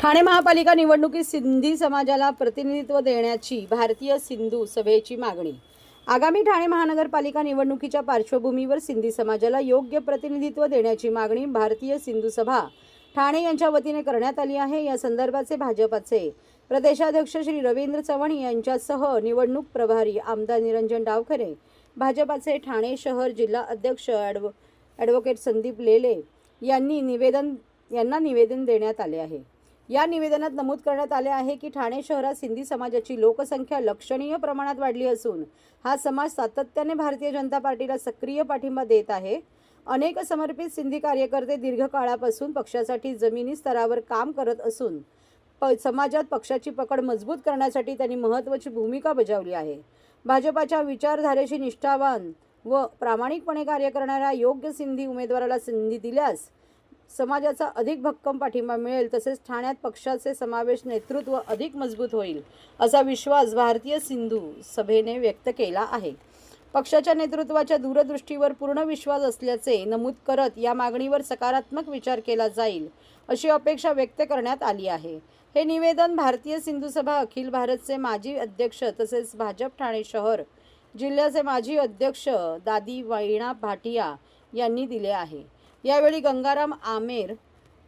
ठाणे महापालिका निवडणुकीत सिंधी समाजाला प्रतिनिधित्व देण्याची भारतीय सिंधू सभेची मागणी. आगामी ठाणे महानगरपालिका निवडणुकीच्या पार्श्वभूमीवर सिंधी समाजाला योग्य प्रतिनिधित्व देण्याची मागणी भारतीय सिंधू सभा ठाणे यांच्या वतीने करण्यात आली आहे. या संदर्भाचे भाजपाचे प्रदेशाध्यक्ष श्री रवींद्र चव्हाण यांच्यासह निवडणूक प्रभारी आमदार निरंजन डावखरे भाजपाचे ठाणे शहर जिल्हा अध्यक्ष ॲडव ॲडव्होकेट संदीप लेले यांनी निवेदन यांना निवेदन देण्यात आले आहे. या निवेदनात नमूद करण्यात आले आहे की ठाणे शहरात सिंधी समाजाची लोकसंख्या लक्षणीय प्रमाणात वाढली असून हा समाज सातत्याने भारतीय जनता पार्टीला सक्रिय पाठिंबा देत आहे. अनेक समर्पित सिंधी कार्यकर्ते दीर्घकाळापासून पक्षासाठी जमिनी स्तरावर काम करत असून प समाजात पक्षाची पकड मजबूत करण्यासाठी त्यांनी महत्त्वाची भूमिका बजावली आहे. भाजपाच्या विचारधारेशी निष्ठावान व प्रामाणिकपणे कार्य करणाऱ्या योग्य सिंधी उमेदवाराला संधी दिल्यास समाजाचा अधिक भक्कम पाठिंबा मिळेल तसेच ठाण्यात पक्षाचे समावेश नेतृत्व अधिक मजबूत होईल असा विश्वास भारतीय सिंधू सभेने व्यक्त केला आहे. पक्षाच्या नेतृत्वाच्या दूरदृष्टीवर पूर्ण विश्वास असल्याचे नमूद करत या मागणीवर सकारात्मक विचार केला जाईल अशी अपेक्षा व्यक्त करण्यात आली आहे. हे निवेदन भारतीय सिंधू सभा अखिल भारतचे माजी अध्यक्ष तसेच भाजप ठाणे शहर जिल्ह्याचे माजी अध्यक्ष दादी वैणा भाटिया यांनी दिले आहे. यावेळी गंगाराम आमेर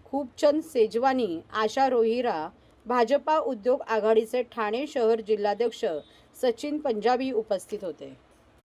खूपचंद सेजवानी आशा रोहिरा भाजपा उद्योग आघाडीचे ठाणे शहर जिल्हाध्यक्ष सचिन पंजाबी उपस्थित होते.